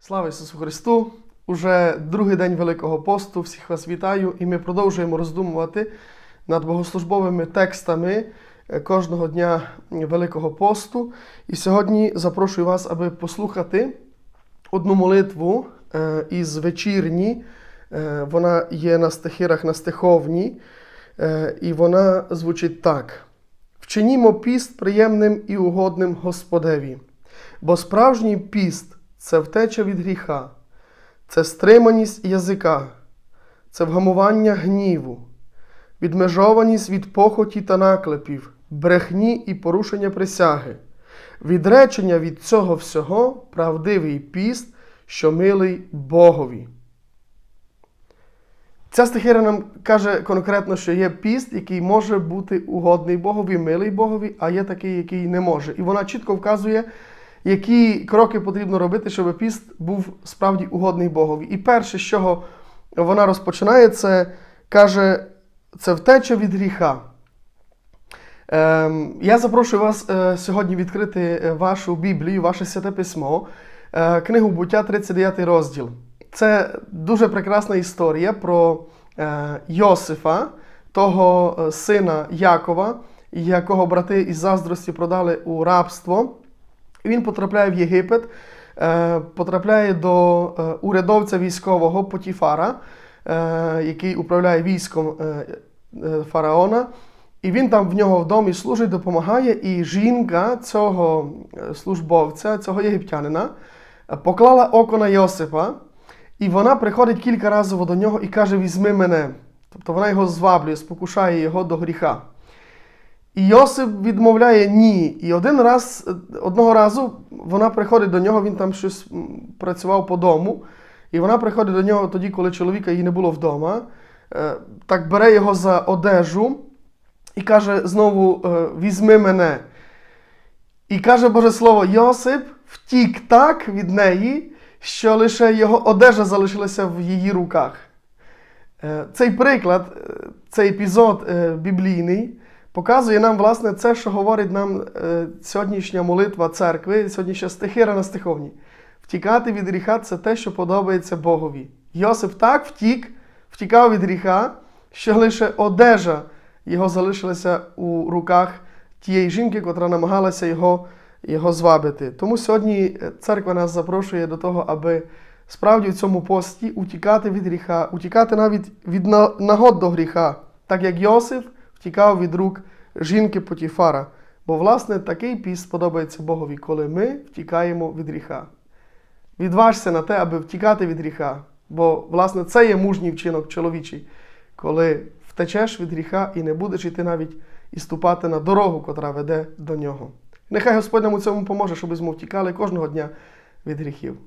Слава Ісусу Христу! Уже другий день Великого посту. Всіх вас вітаю, і ми продовжуємо роздумувати над богослужбовими текстами е, кожного дня Великого посту. І сьогодні запрошую вас, аби послухати одну молитву е, із вечірні. Е, Вона є на стихирах на стиховні, і вона звучить так: Вчинімо піст приємним і угодним Господеві, бо справжній піст це втеча від гріха, це стриманість язика, це вгамування гніву, відмежованість від похоті та наклепів, брехні і порушення присяги, відречення від цього всього правдивий піст, що милий Богові. Ця стихира нам каже конкретно, що є піст, який може бути угодний Богові, милий Богові, а є такий, який не може. І вона чітко вказує, які кроки потрібно робити, щоб піст був справді угодний Богові. І перше, з чого вона розпочинає, це каже, це втеча від гріха. Ем, я запрошую вас е, сьогодні відкрити е, вашу Біблію, ваше святе письмо, е, книгу Буття, 39 розділ. Це дуже прекрасна історія про Йосифа, того сина Якова, якого брати із заздрості продали у рабство. Він потрапляє в Єгипет, е, потрапляє до е, урядовця військового Потіфара, е, який управляє військом фараона. І він там в нього в домі служить, допомагає. І жінка цього службовця, цього єгиптянина, поклала око на Йосипа, і вона приходить кілька разів до нього і каже: Візьми мене. Тобто вона його зваблює, спокушає його до гріха. Йосип відмовляє ні. І один раз, одного разу вона приходить до нього, він там щось працював по дому. І вона приходить до нього тоді, коли чоловіка її не було вдома. Е, Так бере його за одежу і каже знову: е, візьми мене. І каже Боже Слово, Йосип втік так від неї, що лише його одежа залишилася в її руках. Е, Цей приклад, цей епізод біблійний показує нам, власне, це, що говорить нам е, сьогоднішня молитва церкви, сьогоднішня стихира на стиховні. Втікати від гріха це те, що подобається Богові. Йосип так втік, втікав від гріха, що лише одежа його залишилася у руках тієї жінки, котра намагалася його, його звабити. Тому сьогодні е, церква нас запрошує до того, аби справді в цьому пості утікати від гріха, утікати навіть від нагод до гріха, так як Йосиф втікав від рук жінки Потіфара. Бо, власне, такий піст подобається Богові, коли ми втікаємо від гріха. Відважся на те, аби втікати від гріха. Бо, власне, це є мужній вчинок чоловічий, коли втечеш від гріха і не будеш йти навіть і ступати на дорогу, котра веде до нього. Нехай Господь нам у цьому поможе, щоб ми втікали кожного дня від гріхів.